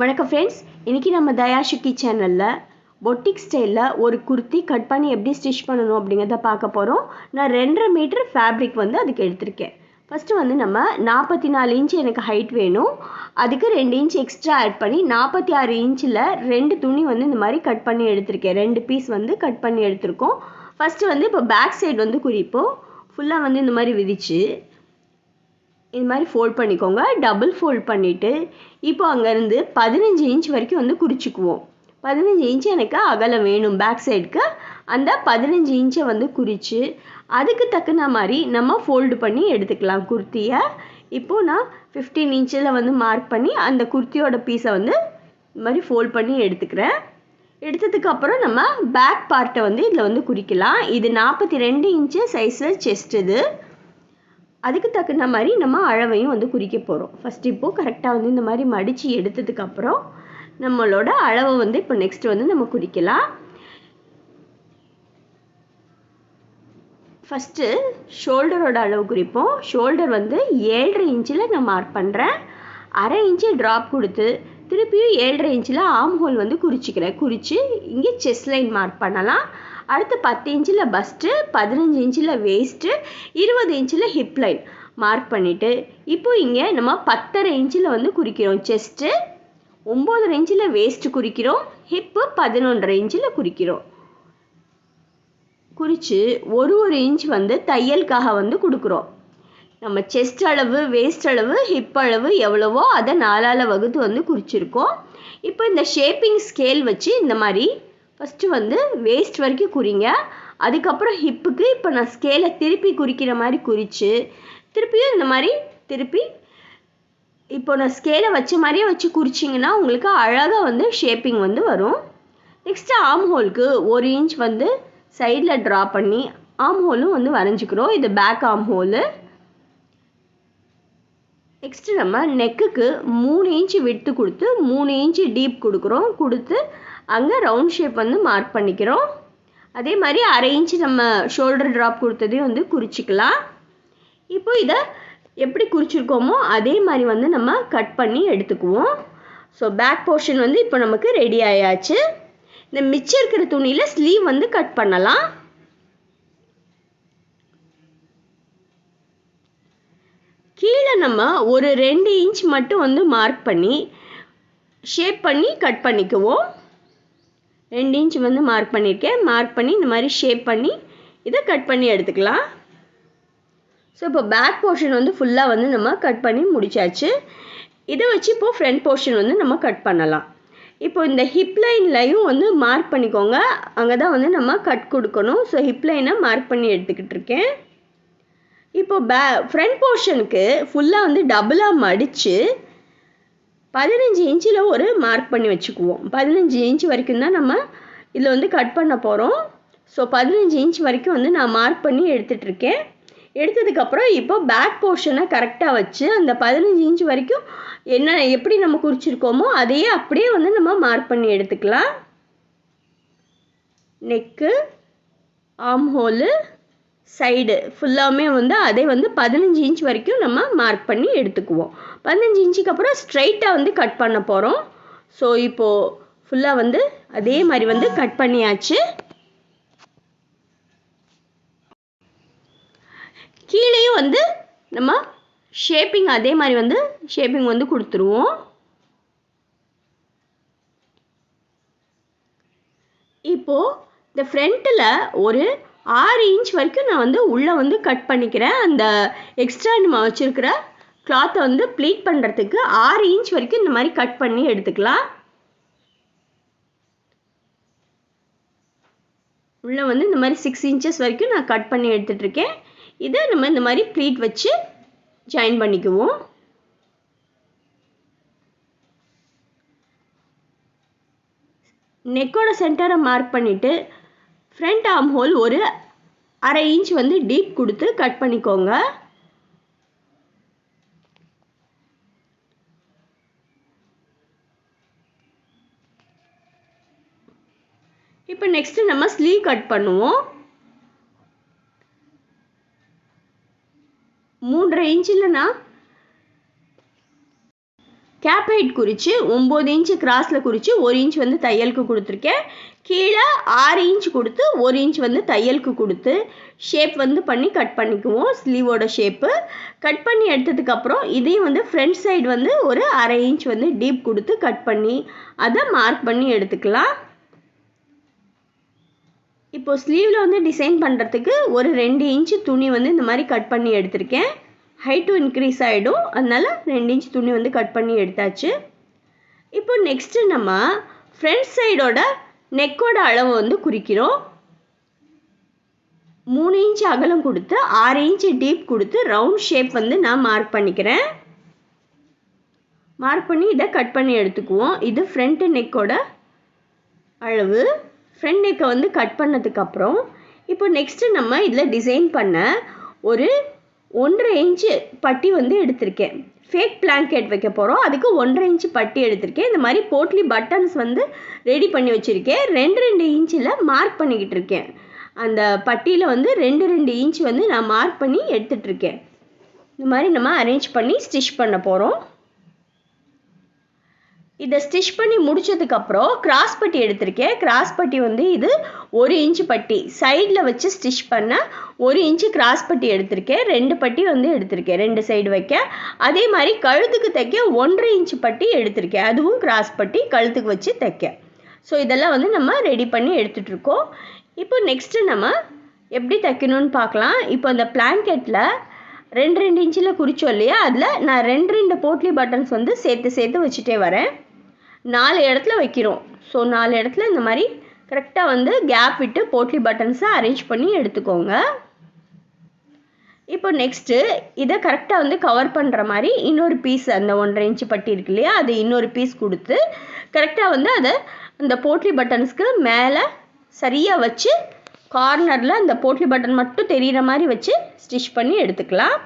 வணக்கம் ஃப்ரெண்ட்ஸ் இன்றைக்கி நம்ம தயாஷுக்கி சேனலில் பொட்டிக் ஸ்டைலில் ஒரு குர்த்தி கட் பண்ணி எப்படி ஸ்டிச் பண்ணணும் அப்படிங்கிறத பார்க்க போகிறோம் நான் ரெண்டரை மீட்டர் ஃபேப்ரிக் வந்து அதுக்கு எடுத்திருக்கேன். ஃபஸ்ட்டு வந்து நம்ம நாற்பத்தி நாலு இன்ச் எனக்கு ஹைட் வேணும். அதுக்கு ரெண்டு இன்ச் எக்ஸ்ட்ரா ஆட் பண்ணி நாற்பத்தி ஆறு இன்ச்சில் ரெண்டு துணி வந்து இந்த மாதிரி கட் பண்ணி எடுத்திருக்கேன். ரெண்டு பீஸ் வந்து கட் பண்ணி எடுத்திருக்கோம். ஃபஸ்ட்டு வந்து இப்போ பேக் சைடு வந்து குறிப்போம். ஃபுல்லாக வந்து இந்த மாதிரி விதிச்சு இது மாதிரி ஃபோல்ட் பண்ணிக்கோங்க. டபுள் ஃபோல்ட் பண்ணிவிட்டு இப்போ அங்கேருந்து பதினஞ்சு இன்ச் வரைக்கும் வந்து குறிச்சிக்குவோம். பதினஞ்சு இன்ச் எனக்கு அகலம் வேணும். பேக் சைடுக்கு அந்த பதினஞ்சு இன்ச்சை வந்து குறித்து அதுக்கு தக்கன மாதிரி நம்ம ஃபோல்டு பண்ணி எடுத்துக்கலாம் குர்த்தியை. இப்போது நான் ஃபிஃப்டீன் இன்ச்சில் வந்து மார்க் பண்ணி அந்த குர்த்தியோட பீஸை வந்து இந்த மாதிரி ஃபோல்ட் பண்ணி எடுத்துக்கிறேன். எடுத்ததுக்கப்புறம் நம்ம பேக் பார்ட்டை வந்து இதில் வந்து குறிக்கலாம். இது நாற்பத்தி ரெண்டு இன்ச்சு சைஸில் செஸ்ட் இது. அதுக்கு தகுந்த மாதிரி நம்ம அளவையும் வந்து குறிக்க போகிறோம் ஃபஸ்ட் இப்போது கரெக்டாக வந்து இந்த மாதிரி மடித்து எடுத்ததுக்கப்புறம் நம்மளோட அளவை வந்து இப்போ நெக்ஸ்ட் வந்து நம்ம குறிக்கலாம். ஃபஸ்ட்டு ஷோல்டரோட அளவு குறிப்போம். ஷோல்டர் வந்து ஏழரை இன்ச்சில் நான் மார்க் பண்ணுறேன் அரை இன்ச்சு ட்ராப் கொடுத்து திருப்பியும் ஏழரை இன்ச்சில் ஆம் ஹோல் வந்து குறிச்சிக்கிறேன். குறித்து இங்கே செஸ் லைன் மார்க் பண்ணலாம். அடுத்து பத்து இன்ச்சில் பஸ்ட்டு பதினஞ்சு இன்ச்சில் வேஸ்ட்டு இருபது இன்ச்சில் ஹிப் லைன் மார்க் பண்ணிவிட்டு இப்போ இங்கே நம்ம பத்தரை இன்ச்சில் வந்து குறிக்கிறோம். செஸ்ட்டு ஒம்பது இன்ச்சில் வேஸ்ட்டு குறிக்கிறோம். ஹிப்பு பதினொன்றரை இன்ச்சில் குறிக்கிறோம். குறித்து ஒரு ஒரு இன்ச் வந்து தையலுக்காக வந்து கொடுக்குறோம். நம்ம செஸ்ட் அளவு வேஸ்ட் அளவு ஹிப் அளவு எவ்வளவோ அதை நாலால் வகுத்து வந்து குறிச்சிருக்கோம். இப்போ இந்த ஷேப்பிங் ஸ்கேல் வச்சு இந்த மாதிரி ஃபஸ்ட்டு வந்து வேஸ்ட் வரைக்கும் குறிங்க. அதுக்கப்புறம் ஹிப்புக்கு இப்போ நான் ஸ்கேலை திருப்பி குறிக்கிற மாதிரி குறித்து திருப்பியும் இந்த மாதிரி திருப்பி இப்போ நான் ஸ்கேலை வச்ச மாதிரியே வச்சு குறிச்சிங்கன்னா உங்களுக்கு அழகாக வந்து ஷேப்பிங் வந்து வரும். நெக்ஸ்ட்டு ஆம் ஹோலுக்கு ஒரு இன்ச் வந்து சைடில் ட்ரா பண்ணி ஆம் ஹோலும் வந்து வரைஞ்சிக்கிறோம். இது பேக் ஆம் ஹோலு நெக்ஸ்ட்டு நம்ம நெக்குக்கு மூணு இன்ச்சு விட்டு கொடுத்து மூணு இன்ச்சு டீப் கொடுக்குறோம். கொடுத்து அங்கே ரவுண்ட் ஷேப் வந்து மார்க் பண்ணிக்கிறோம். அதே மாதிரி அரை இன்ச்சு நம்ம ஷோல்டர் ட்ராப் கொடுத்ததையும் வந்து குறிச்சிக்கலாம். இப்போ இதை எப்படி குறிச்சிருக்கோமோ அதே மாதிரி வந்து நம்ம கட் பண்ணி எடுத்துக்குவோம். ஸோ பேக் போர்ஷன் வந்து இப்போ நமக்கு ரெடி ஆயாச்சு. இந்த மிச்சம் இருக்கிற துணியில் ஸ்லீவ் வந்து கட் பண்ணலாம். கீழே நம்ம ஒரு ரெண்டு இன்ச் மட்டும் வந்து மார்க் பண்ணி ஷேப் பண்ணி கட் பண்ணிக்குவோம். ரெண்டு இன்ச் வந்து மார்க் பண்ணியிருக்கேன் மார்க் பண்ணி இந்த மாதிரி ஷேப் பண்ணி இதை கட் பண்ணி எடுத்துக்கலாம். ஸோ இப்போ பேக் போர்ஷன் வந்து ஃபுல்லாக வந்து நம்ம கட் பண்ணி முடிச்சாச்சு. இதை வச்சு இப்போது ஃப்ரண்ட் போர்ஷன் வந்து நம்ம கட் பண்ணலாம். இப்போ இந்த ஹிப் லைன்லையும் வந்து மார்க் பண்ணிக்கோங்க. அங்கே தான் வந்து நம்ம கட் கொடுக்கணும். ஸோ ஹிப் லைனை மார்க் பண்ணி எடுத்துக்கிட்டு இருக்கேன். இப்போ பே ஃப்ரண்ட் போர்ஷனுக்கு ஃபுல்லாக வந்து டபுளாக மடித்து பதினஞ்சு இன்ச்சில் ஒரு மார்க் பண்ணி வச்சுக்குவோம். பதினஞ்சு இன்ச் வரைக்கும் தான் நம்ம இதில் வந்து கட் பண்ண போகிறோம் ஸோ பதினஞ்சு இன்ச் வரைக்கும் வந்து நான் மார்க் பண்ணி எடுத்துகிட்ருக்கேன் எடுத்ததுக்கப்புறம் இப்போ பேக் போர்ஷனை கரெக்டாக வச்சு அந்த பதினஞ்சு இன்ச் வரைக்கும் என்ன எப்படி நம்ம குறிச்சிருக்கோமோ அதையே அப்படியே வந்து நம்ம மார்க் பண்ணி எடுத்துக்கலாம். நெக்கு ஆம் ஹோலு சைடு ஃபுல்லாமே வந்து அதே வந்து பதினஞ்சு இன்ச் வரைக்கும் நம்ம மார்க் பண்ணி எடுத்துக்குவோம். பதினஞ்சு இன்ச்சுக்கு அப்புறம் ஸ்ட்ரைட்டாக வந்து கட் பண்ண போகிறோம் ஸோ இப்போது ஃபுல்லாக வந்து அதே மாதிரி வந்து கட் பண்ணியாச்சு. கீழேயும் வந்து நம்ம ஷேப்பிங் அதே மாதிரி வந்து ஷேப்பிங் வந்து கொடுத்துருவோம். இப்போது இந்த ஃப்ரண்ட்டில் ஒரு ஆறு இன்ச் வரைக்கும் நான் வந்து உள்ளே வந்து கட் பண்ணிக்கிறேன். அந்த எக்ஸ்ட்ரா நம்ம வச்சுருக்கிற கிளாத்தை வந்து ப்ளீட் பண்ணுறதுக்கு ஆறு இன்ச் வரைக்கும் இந்த மாதிரி கட் பண்ணி எடுத்துக்கலாம். உள்ளே வந்து இந்த மாதிரி சிக்ஸ் இன்ச்சஸ் வரைக்கும் நான் கட் பண்ணி எடுத்துகிட்ருக்கேன் இதை நம்ம இந்த மாதிரி ப்ளீட் வச்சு ஜாயின் பண்ணிக்குவோம். நெக்கோட சென்டரை மார்க் பண்ணிவிட்டு ஃப்ரண்ட் ஆர்ம் ஹோல் ஒரு அரை இன்ச் வந்து டீப் கொடுத்து கட் பண்ணிக்கோங்க. இப்போ நெக்ஸ்ட்டு நம்ம ஸ்லீவ் கட் பண்ணுவோம். மூன்றரை இன்ச்சில் நான் கேப் ஹைட் குறித்து ஒம்பது இன்ச்சு கிராஸில் குறித்து ஒரு இன்ச் வந்து தையலுக்கு கொடுத்துருக்கேன். கீழே ஆறு இன்ச் கொடுத்து ஒரு இன்ச் வந்து தையலுக்கு கொடுத்து ஷேப் வந்து பண்ணி கட் பண்ணிக்குவோம் ஸ்லீவோட ஷேப்பு கட் பண்ணி எடுத்ததுக்கப்புறம் இதையும் வந்து ஃப்ரண்ட் சைடு வந்து ஒரு அரை இன்ச் வந்து டீப் கொடுத்து கட் பண்ணி அதை மார்க் பண்ணி எடுத்துக்கலாம். இப்போது ஸ்லீவில் வந்து டிசைன் பண்ணுறதுக்கு ஒரு ரெண்டு இன்ச்சு துணி வந்து இந்த மாதிரி கட் பண்ணி எடுத்திருக்கேன். ஹைட்டும் இன்க்ரீஸ் ஆகிடும் அதனால் ரெண்டு இன்ச் துணி வந்து கட் பண்ணி எடுத்தாச்சு. இப்போ நெக்ஸ்ட்டு நம்ம ஃப்ரண்ட் சைடோட நெக்கோட அளவு வந்து குறிக்கிறோம். மூணு இன்ச் அகலம் கொடுத்து ஆறு இன்ச் டீப் கொடுத்து ரவுண்ட் ஷேப் வந்து நான் மார்க் பண்ணிக்கிறேன். மார்க் பண்ணி இதை கட் பண்ணி எடுத்துக்குவோம். இது ஃப்ரண்ட் நெக்கோட அளவு. ஃப்ரண்ட் நெக்கை வந்து கட் பண்ணதுக்கப்புறம் இப்போ நெக்ஸ்ட்டு நம்ம இதில் டிசைன் பண்ண ஒரு ஒன்றரை இன்ச்சு பட்டி வந்து எடுத்திருக்கேன். ஃபேக் பிளாங்கெட் வைக்க போகிறோம் அதுக்கு ஒன்றரை இன்ச்சு பட்டி எடுத்திருக்கேன். இந்த மாதிரி போட்லி பட்டன்ஸ் வந்து ரெடி பண்ணி வச்சுருக்கேன். ரெண்டு ரெண்டு இன்ச்சில் மார்க் பண்ணிக்கிட்டு இருக்கேன். அந்த பட்டியில் வந்து ரெண்டு ரெண்டு இன்ச் வந்து நான் மார்க் பண்ணி எடுத்துகிட்ருக்கேன் இந்த மாதிரி நம்ம அரேஞ்ச் பண்ணி ஸ்டிச் பண்ண போகிறோம் இதை ஸ்டிச் பண்ணி முடிச்சதுக்கப்புறம் கிராஸ் பட்டி எடுத்திருக்கேன். கிராஸ் பட்டி வந்து இது ஒரு இன்ச்சு பட்டி. சைடில் வச்சு ஸ்டிச் பண்ண ஒரு இன்ச்சு கிராஸ் பட்டி எடுத்திருக்கேன். ரெண்டு பட்டி வந்து எடுத்திருக்கேன். ரெண்டு சைடு வைக்க. அதே மாதிரி கழுத்துக்கு தைக்க ஒன்றரை இன்ச்சு பட்டி எடுத்திருக்கேன். அதுவும் கிராஸ் பட்டி கழுத்துக்கு வச்சு தைக்க. ஸோ இதெல்லாம் வந்து நம்ம ரெடி பண்ணி எடுத்துகிட்ருக்கோம் இப்போ நெக்ஸ்ட்டு நம்ம எப்படி தைக்கணும்னு பார்க்கலாம். இப்போ அந்த பிளாங்கெட்டில் ரெண்டு ரெண்டு இன்ச்சில் குறிச்சோம் இல்லையா? அதில் நான் ரெண்டு ரெண்டு போட்லி பட்டன்ஸ் வந்து சேர்த்து சேர்த்து வச்சுட்டே வரேன். நாலு இடத்துல வைக்கிறோம். ஸோ நாலு இடத்துல இந்த மாதிரி கரெக்டாக வந்து கேப் விட்டு போட்லி பட்டன்ஸை அரேஞ்ச் பண்ணி எடுத்துக்கோங்க. இப்போ நெக்ஸ்ட்டு இதை கரெக்டாக வந்து கவர் பண்ணுற மாதிரி இன்னொரு பீஸ் அந்த ஒன்றரை இன்ச்சு பட்டி இருக்கு இல்லையா? அது இன்னொரு பீஸ் கொடுத்து கரெக்டாக வந்து அதை அந்த போட்லி பட்டன்ஸ்க்கு மேலே சரியாக வச்சு கார்னரில் அந்த போட்லி பட்டன் மட்டும் தெரிகிற மாதிரி வச்சு ஸ்டிச் பண்ணி எடுத்துக்கலாம்.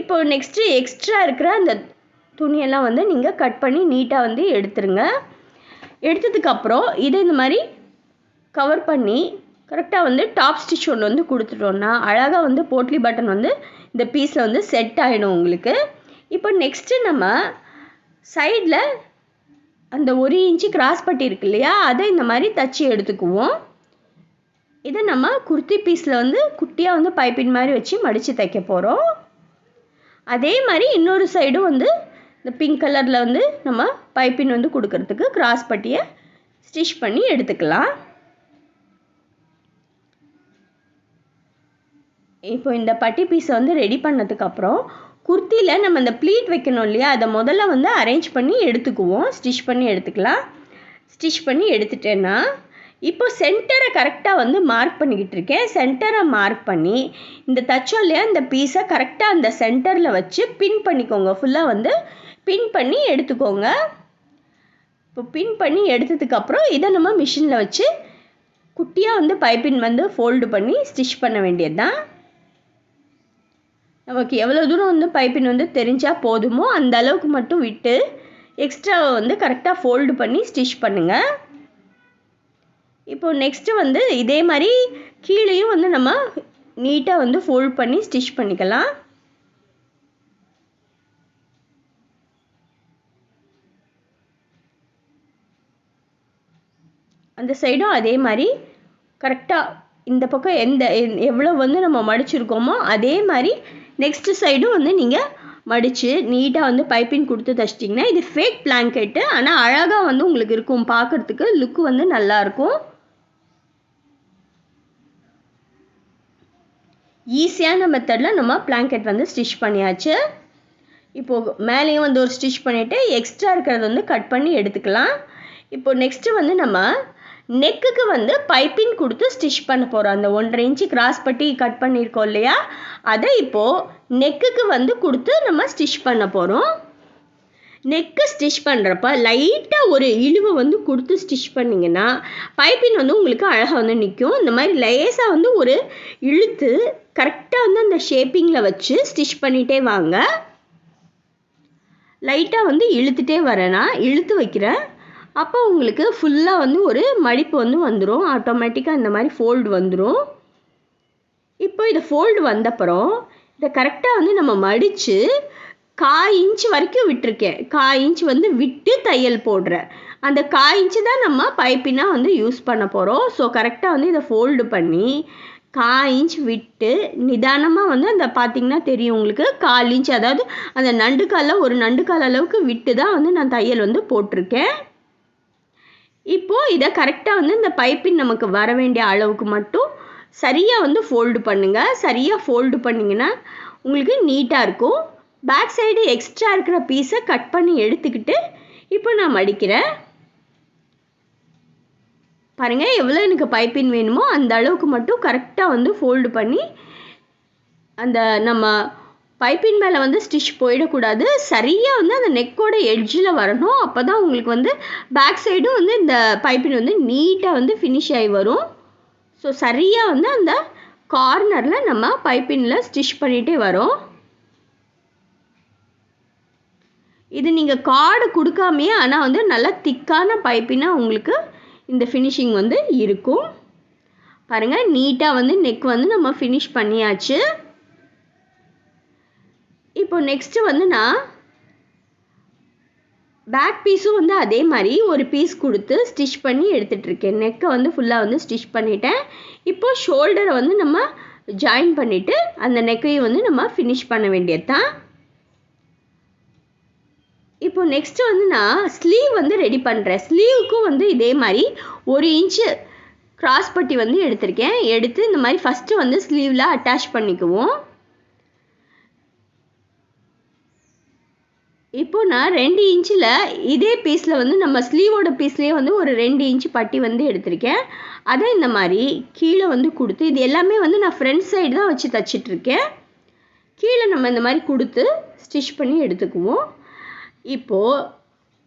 இப்போ நெக்ஸ்ட்டு எக்ஸ்ட்ரா இருக்கிற அந்த துணியெல்லாம் வந்து நீங்கள் கட் பண்ணி நீட்டாக வந்து எடுத்துருங்க. எடுத்ததுக்கப்புறம் இதை இந்த மாதிரி கவர் பண்ணி கரெக்டாக வந்து டாப் ஸ்டிச் ஒன்று வந்து கொடுத்துட்டோன்னா அழகாக வந்து போட்லி பட்டன் வந்து இந்த பீஸில் வந்து செட் ஆகிடும் உங்களுக்கு. இப்போ நெக்ஸ்ட்டு நம்ம சைடில் அந்த ஒரு இன்ச்சு கிராஸ் பட்டி இருக்கு இல்லையா அதை இந்த மாதிரி தச்சு எடுத்துக்குவோம். இதை நம்ம குர்த்தி பீஸில் வந்து குட்டியாக வந்து பைப்பின் மாதிரி வச்சு மடித்து தைக்க போகிறோம் அதே மாதிரி இன்னொரு சைடும் வந்து இந்த பிங்க் கலரில் வந்து நம்ம பைப்பின் வந்து கொடுக்கறதுக்கு கிராஸ் பட்டியை ஸ்டிச் பண்ணி எடுத்துக்கலாம். இப்போ இந்த பட்டி பீஸை வந்து ரெடி பண்ணதுக்கப்புறம் குர்த்தியில் நம்ம இந்த ப்ளீட் வைக்கணும் இல்லையா? அதை முதல்ல வந்து அரேஞ்ச் பண்ணி எடுத்துக்குவோம். ஸ்டிச் பண்ணி எடுத்துக்கலாம். ஸ்டிச் பண்ணி எடுத்துட்டேன்னா இப்போ சென்டரை கரெக்டாக வந்து மார்க் பண்ணிக்கிட்டு இருக்கேன். சென்டரை மார்க் பண்ணி இந்த தச்சோம் இந்த பீஸை கரெக்டாக அந்த சென்டரில் வச்சு பின் பண்ணிக்கோங்க. ஃபுல்லாக வந்து பின் பண்ணி எடுத்துக்கோங்க. இப்போ பின் பண்ணி எடுத்ததுக்கப்புறம் இதை நம்ம மிஷினில் வச்சு குட்டியாக வந்து பைப்பின் வந்து ஃபோல்டு பண்ணி ஸ்டிச் பண்ண வேண்டியது தான் நமக்கு எவ்வளோ தூரம் வந்து பைப்பின் வந்து தெரிஞ்சால் போதுமோ அந்த அளவுக்கு மட்டும் விட்டு எக்ஸ்ட்ராவை வந்து கரெக்டாக ஃபோல்டு பண்ணி ஸ்டிச் பண்ணுங்கள் இப்போ நெக்ஸ்ட்டு வந்து இதே மாதிரி கீழேயும் வந்து நம்ம நீட்டாக வந்து ஃபோல்ட் பண்ணி ஸ்டிச் பண்ணிக்கலாம். அந்த சைடும் அதே மாதிரி கரெக்டாக இந்த பக்கம் எந்த எவ்வளோ வந்து நம்ம மடிச்சிருக்கோமோ அதே மாதிரி நெக்ஸ்ட்டு சைடும் வந்து நீங்கள் மடித்து நீட்டாக வந்து பைப்பிங் கொடுத்து தைச்சிட்டிங்கன்னா இது ஃபேக் பிளாங்கெட்டு ஆனால் அழகாக வந்து உங்களுக்கு இருக்கும். பார்க்குறதுக்கு லுக்கு வந்து நல்லாயிருக்கும் ஈஸியான மெத்தடில் நம்ம பிளாங்கெட் வந்து ஸ்டிச் பண்ணியாச்சு. இப்போது மேலேயும் வந்து ஒரு ஸ்டிச் பண்ணிவிட்டு எக்ஸ்ட்ரா இருக்கிறத வந்து கட் பண்ணி எடுத்துக்கலாம். இப்போ நெக்ஸ்ட்டு வந்து நம்ம நெக்குக்கு வந்து பைப்பிங் கொடுத்து ஸ்டிச் பண்ண போகிறோம் அந்த ஒன்றரை இன்ச்சு கிராஸ் பட்டி கட் பண்ணியிருக்கோம் இல்லையா? அதை இப்போது நெக்குக்கு வந்து கொடுத்து நம்ம ஸ்டிச் பண்ண போகிறோம் நெக்கு ஸ்டிச் பண்ணுறப்ப லைட்டாக ஒரு இழுவை வந்து கொடுத்து ஸ்டிச் பண்ணிங்கன்னா பைப்பின் வந்து உங்களுக்கு அழகாக வந்து நிற்கும் இந்த மாதிரி லேசாக வந்து ஒரு இழுத்து கரெக்டாக வந்து அந்த ஷேப்பிங்கில் வச்சு ஸ்டிச் பண்ணிகிட்டே வாங்க. லைட்டாக வந்து இழுத்துட்டே வரேன்னா இழுத்து வைக்கிறேன். அப்போ உங்களுக்கு ஃபுல்லாக வந்து ஒரு மடிப்பு வந்து வந்துடும் ஆட்டோமேட்டிக்காக இந்த மாதிரி ஃபோல்டு வந்துடும் இப்போ இதை ஃபோல்டு வந்தப்புறம் இதை கரெக்டாக வந்து நம்ம மடித்து காய் இன்ச் வரைக்கும் விட்டிருக்கேன். காய் இன்ச் வந்து விட்டு தையல் போடுறேன் அந்த காய் இன்ச்சு தான் நம்ம பைப்பினாக வந்து யூஸ் பண்ண போகிறோம் ஸோ கரெக்டாக வந்து இதை ஃபோல்டு பண்ணி கால் இன்ச் விட்டு நிதானமாக வந்து அந்த பார்த்தீங்கன்னா தெரியும் உங்களுக்கு. கால் இன்ச் அதாவது அந்த நண்டுக்காலில் ஒரு நண்டுக்கால் அளவுக்கு விட்டு தான் வந்து நான் தையல் வந்து போட்டிருக்கேன். இப்போது இதை கரெக்டாக வந்து இந்த பைப்பின் நமக்கு வர வேண்டிய அளவுக்கு மட்டும் சரியாக வந்து ஃபோல்டு பண்ணுங்கள் சரியாக ஃபோல்டு பண்ணிங்கன்னா உங்களுக்கு நீட்டாக இருக்கும். பேக் சைடு எக்ஸ்ட்ரா இருக்கிற பீஸை கட் பண்ணி எடுத்துக்கிட்டு இப்போ நான் மடிக்கிறேன் பாருங்கள் எவ்வளோ எனக்கு பைப்பின் வேணுமோ அந்த அளவுக்கு மட்டும் கரெக்டாக வந்து ஃபோல்டு பண்ணி அந்த நம்ம பைப்பின் மேலே வந்து ஸ்டிச் போயிடக்கூடாது. சரியாக வந்து அந்த நெக்கோட எட்ஜில் வரணும். அப்போ தான் உங்களுக்கு வந்து பேக் சைடும் வந்து இந்த பைப்பின் வந்து நீட்டாக வந்து ஃபினிஷ் ஆகி வரும். ஸோ சரியாக வந்து அந்த கார்னரில் நம்ம பைப்பினில் ஸ்டிச் பண்ணிகிட்டே வரோம். இது நீங்கள் கார்டு கொடுக்காமையே ஆனால் வந்து நல்லா திக்கான பைப்பினா உங்களுக்கு இந்த ஃபினிஷிங் வந்து இருக்கும். பாருங்கள் நீட்டாக வந்து நெக் வந்து நம்ம ஃபினிஷ் பண்ணியாச்சு. இப்போ நெக்ஸ்ட்டு வந்து நான் பேக் பீஸும் வந்து அதே மாதிரி ஒரு பீஸ் கொடுத்து ஸ்டிச் பண்ணி எடுத்துகிட்ருக்கேன் நெக்கை வந்து ஃபுல்லாக வந்து ஸ்டிச் பண்ணிட்டேன். இப்போ ஷோல்டரை வந்து நம்ம ஜாயின் பண்ணிவிட்டு அந்த நெக்கையும் வந்து நம்ம ஃபினிஷ் பண்ண வேண்டியது தான் இப்போ நெக்ஸ்ட்டு வந்து நான் ஸ்லீவ் வந்து ரெடி பண்ணுறேன் ஸ்லீவுக்கும் வந்து இதே மாதிரி ஒரு இன்ச்சு கிராஸ் பட்டி வந்து எடுத்திருக்கேன். எடுத்து இந்த மாதிரி ஃபஸ்ட்டு வந்து ஸ்லீவில் அட்டாச் பண்ணிக்குவோம். இப்போ நான் ரெண்டு இன்ச்சில் இதே பீஸில் வந்து நம்ம ஸ்லீவோட பீஸ்லேயே வந்து ஒரு ரெண்டு இன்ச்சு பட்டி வந்து எடுத்திருக்கேன். அதை இந்த மாதிரி கீழே வந்து கொடுத்து இது எல்லாமே வந்து நான் ஃப்ரண்ட் சைடு தான் வச்சு தச்சிட்ருக்கேன் கீழே நம்ம இந்த மாதிரி கொடுத்து ஸ்டிச் பண்ணி எடுத்துக்குவோம். இப்போது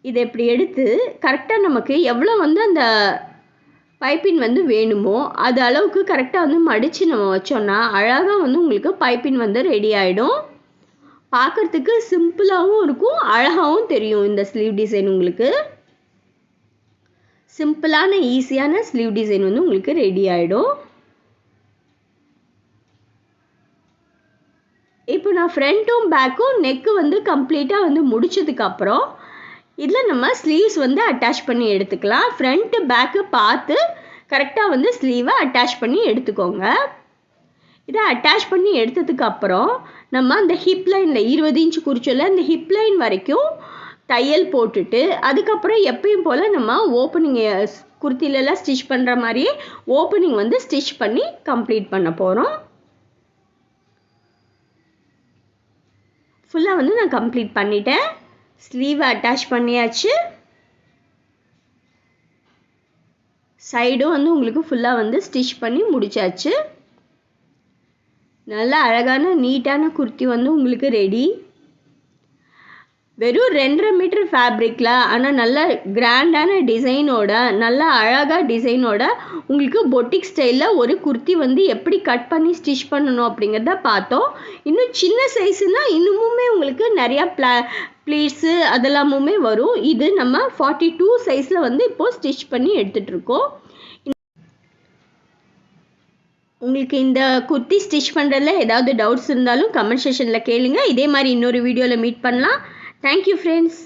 இதை இப்படி எடுத்து கரெக்டாக நமக்கு எவ்வளோ வந்து அந்த பைப்பின் வந்து வேணுமோ அது அளவுக்கு கரெக்டாக வந்து மடித்து நம்ம வச்சோன்னா அழகாக வந்து உங்களுக்கு பைப்பின் வந்து ரெடி ஆகிடும் பார்க்குறதுக்கு சிம்பிளாகவும் இருக்கும் அழகாகவும் தெரியும் இந்த ஸ்லீவ் டிசைன் உங்களுக்கு. சிம்பிளான ஈஸியான ஸ்லீவ் டிசைன் வந்து உங்களுக்கு ரெடி ஆகிடும் இப்போ நான் ஃப்ரண்ட்டும் பேக்கும் நெக்கு வந்து கம்ப்ளீட்டாக வந்து முடிச்சதுக்கப்புறம் இதில் நம்ம ஸ்லீவ்ஸ் வந்து அட்டாச் பண்ணி எடுத்துக்கலாம். ஃப்ரண்ட்டு பேக்கு பார்த்து கரெக்டாக வந்து ஸ்லீவை அட்டாச் பண்ணி எடுத்துக்கோங்க. இதை அட்டாச் பண்ணி எடுத்ததுக்கப்புறம் நம்ம அந்த ஹிப் லைனில் இருபது இன்ச்சு குறிச்சோல்ல அந்த ஹிப் லைன் வரைக்கும் தையல் போட்டுட்டு அதுக்கப்புறம் எப்பயும் போல் நம்ம ஓப்பனிங் குர்த்திலெல்லாம் ஸ்டிச் பண்ணுற மாதிரியே ஓப்பனிங் வந்து ஸ்டிச் பண்ணி கம்ப்ளீட் பண்ண போகிறோம் ஃபுல்லாக வந்து நான் கம்ப்ளீட் பண்ணிட்டேன். ஸ்லீவை அட்டாச் பண்ணியாச்சு. சைடும் வந்து உங்களுக்கு ஃபுல்லாக வந்து ஸ்டிச் பண்ணி முடிச்சாச்சு. நல்ல அழகான நீட்டான குர்த்தி வந்து உங்களுக்கு ரெடி வெறும் ரெண்டரை மீட்டர் ஃபேப்ரிக்கில் ஆனால் நல்ல கிராண்டான டிசைனோட நல்ல அழகாக டிசைனோட உங்களுக்கு பொட்டிக் ஸ்டைலில் ஒரு குர்த்தி வந்து எப்படி கட் பண்ணி ஸ்டிச் பண்ணணும் அப்படிங்கிறத பார்த்தோம். இன்னும் சின்ன சைஸுனால் இன்னுமுமே உங்களுக்கு நிறையா ப்ளா ப்ளீட்ஸு அதெல்லாமுமே வரும். இது நம்ம ஃபார்ட்டி டூ சைஸில் வந்து இப்போது ஸ்டிச் பண்ணி எடுத்துகிட்ருக்கோம் உங்களுக்கு இந்த குர்த்தி ஸ்டிச் பண்ணுறதுல ஏதாவது டவுட்ஸ் இருந்தாலும் கமெண்ட் செஷனில் கேளுங்க. இதே மாதிரி இன்னொரு வீடியோவில் மீட் பண்ணலாம். Thank you friends